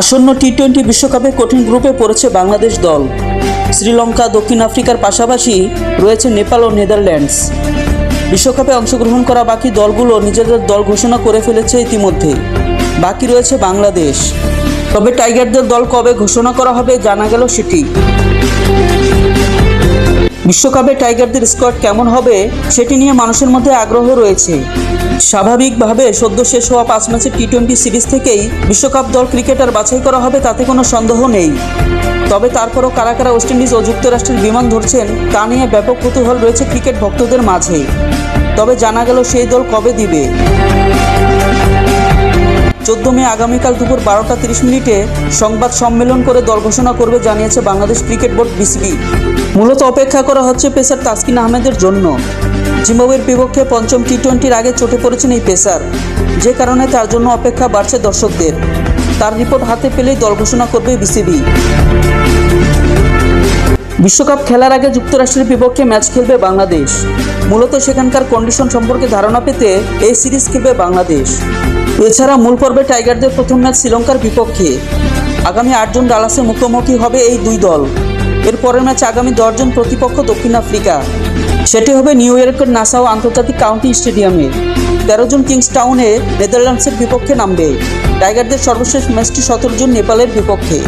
আসন্ন T twenty বিশ্বকাপে কঠিন গ্রুপে পড়েছে বাংলাদেশ দল। শ্রীলঙ্কা, দক্ষিণ আফ্রিকার পাশাপাশি রয়েছে নেপাল ও নেদারল্যান্ডস। বিশ্বকাপে অংশগ্রহণ করা বাকি দলগুলো নিজেদের দল ঘোষণা করে ফেলেছে ইতিমধ্যে। বাকি রয়েছে বাংলাদেশ। তবে টাইগারদের দল কবে ঘোষণা করা হবে জানা গেল সেটি। বিশ্বকাপে টাইগারদের স্কোয়াড কেমন হবে সেটি নিয়ে মানুষের মধ্যে আগ্রহ রয়েছে। স্বাভাবিকভাবে সদ্য শেষ হওয়া পাঁচ ম্যাচের টি টোয়েন্টি সিরিজ থেকেই বিশ্বকাপ দল ক্রিকেটার বাছাই করা হবে তাতে কোনো সন্দেহ নেই। তবে তারপরও কারা কারা ওয়েস্ট ইন্ডিজ ও যুক্তরাষ্ট্রের বিমান ধরছেন তা নিয়ে ব্যাপক কৌতূহল রয়েছে ক্রিকেট ভক্তদের মাঝে। তবে জানা গেল সেই দল কবে দিবে। চোদ্দ মে আগামীকাল দুপুর বারোটা তিরিশ মিনিটে সংবাদ সম্মেলন করে দল ঘোষণা করবে, জানিয়েছে বাংলাদেশ ক্রিকেট বোর্ড বিসিবি। মূলত অপেক্ষা করা হচ্ছে পেসার তাসকিন আহমেদের জন্য। জিম্বাবুয়ের বিপক্ষে পঞ্চম টি টোয়েন্টির আগে চটে পড়েছেন এই পেসার, যে কারণে তার জন্য অপেক্ষা বাড়ছে দর্শকদের। তার রিপোর্ট হাতে পেলেই দল ঘোষণা করবে বিসিবি। বিশ্বকাপ খেলার আগে যুক্তরাষ্ট্রের বিপক্ষে ম্যাচ খেলবে বাংলাদেশ। মূলত সেখানকার কন্ডিশন সম্পর্কে ধারণা পেতে এই সিরিজ খেলবে বাংলাদেশ। এছাড়া মূল পর্বে টাইগারদের প্রথম ম্যাচ শ্রীলঙ্কার বিপক্ষে। আগামী আটজন ডালাসে মুখোমুখি হবে এই দুই দল। এর পরের ম্যাচ আগামী দশজন প্রতিপক্ষ দক্ষিণ আফ্রিকা। সেটি হবে নিউ ইয়র্কের নাসাও আন্তর্জাতিক কাউন্টি স্টেডিয়ামে। তেরো জন কিংস টাউনে নেদারল্যান্ডসের বিপক্ষে নামবে। টাইগারদের সর্বশেষ ম্যাচটি সতেরো জন নেপালের বিপক্ষে।